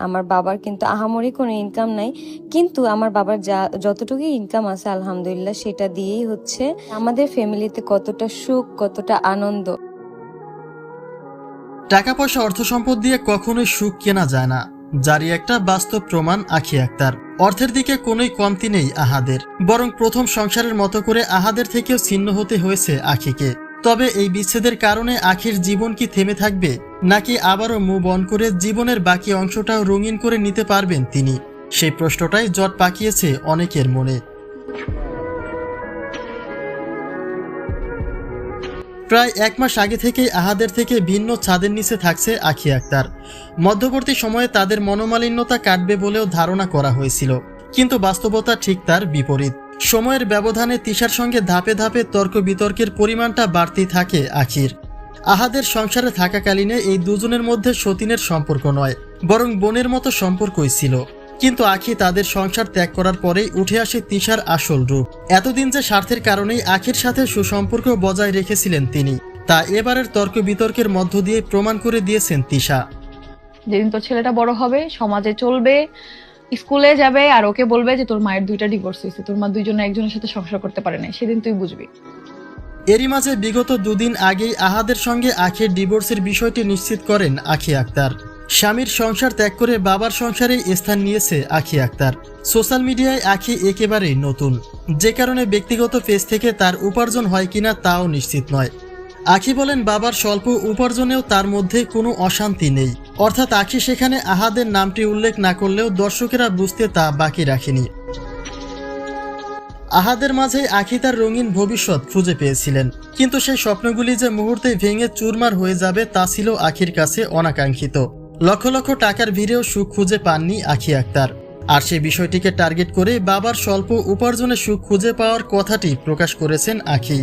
আমার বাবার কিন্তু আহামরি কোনো ইনকাম নাই। কিন্তু আমার বাবার যা যতটুকু ইনকাম আছে, আলহামদুলিল্লাহ, সেটা দিয়েই হচ্ছে। আমাদের ফ্যামিলিতে কতটা সুখ, কতটা আনন্দ। টাকা পয়সা অর্থ সম্পদ দিয়ে কখনোই সুখ কেনা যায় না। যারই একটা বাস্তব প্রমাণ আখি আক্তার। অর্থের দিকে কোনোই কমতি নেই আহাদের। বরং প্রথম সংসারের মতো করে আহাদের থেকেও ছিন্ন হতে হয়েছে আখিকে। তবে এই বিচ্ছেদের কারণে আখির জীবন কি থেমে থাকবে, নাকি আবারও মুভ অন করে জীবনের বাকি অংশটাও রঙিন করে নিতে পারবেন তিনি? সেই প্রশ্নটাই জট পাকিয়েছে অনেকের মনে। প্রায় এক মাস আগে থেকেই আহাদের থেকে ভিন্ন ছাদের নিচে থাকছে আখি আক্তার। মধ্যবর্তী সময়ে তাদের মনোমালিন্যতা কাটবে বলেও ধারণা করা হয়েছিল, কিন্তু বাস্তবতা ঠিক তার বিপরীত। সময়ের ব্যবধানে তিশার সঙ্গে ধাপে ধাপে তর্ক বিতর্কের পরিমাণটা বাড়তেই থাকে আখির। আহাদের সংসারে থাকাকালীনে এই দুজনের মধ্যে সতীনের সম্পর্ক নয়, বরং বোনের মতো সম্পর্কই ছিল। কিন্তু আখি তাদের সংসার ত্যাগ করার পরেই উঠে আসে তিশার আসল রূপ। এতদিন যে স্বার্থের কারণেই আখির সাথে সুসম্পর্ক বজায় রেখেছিলেন তিনি, তা এবারের তর্ক বিতর্কের মধ্য দিয়ে প্রমাণ করে দিয়েছেন তিশা। যেদিন তোর ছেলেটা বড় হবে, সমাজে চলবে স্কুলে যাবে আর ওকে বলবে যে, তোর মায়ের দুইটা ডিভোর্স হয়েছে। তোর মা দুইজনে একজনের সাথে সংসার করতে পারে না সেদিন তুই বুঝবি। এরই মাঝে বিগত দুদিন আগেই আহাদের সঙ্গে আখির ডিভোর্সের বিষয়টি নিশ্চিত করেন আখি আক্তার। স্বামীর সংসার ত্যাগ করে বাবার সংসারে স্থান নিয়েছে আখি আক্তার। সোশ্যাল মিডিয়ায় আখি একেবারেই নতুন। যে কারণে ব্যক্তিগত পেজ থেকে তার উপার্জন হয় কিনা তাও নিশ্চিত নয়। আখি বলেন, বাবার স্বল্প উপার্জনেও তার মধ্যে কোনো অশান্তি নেই। অর্থাৎ আখি সেখানে আহাদের নামটি উল্লেখ না করলেও দর্শকেরা বুঝতে তা বাকি রাখেনি। আহাদের মাঝে আখি তার রঙিন ভবিষ্যৎ খুঁজে পেয়েছিলেন। কিন্তু সেই স্বপ্নগুলি যে মুহূর্তে ভেঙে চুরমার হয়ে যাবে তা ছিল আখির কাছে অনাকাঙ্ক্ষিত। লক্ষ লক্ষ টাকার ভিড়েও সুখ খুঁজে পাননি আখি আক্তার। আর সেই বিষয়টিকে টার্গেট করে বাবার স্বল্প উপার্জনে সুখ খুঁজে পাওয়ার কথাটি প্রকাশ করেছেন আখি।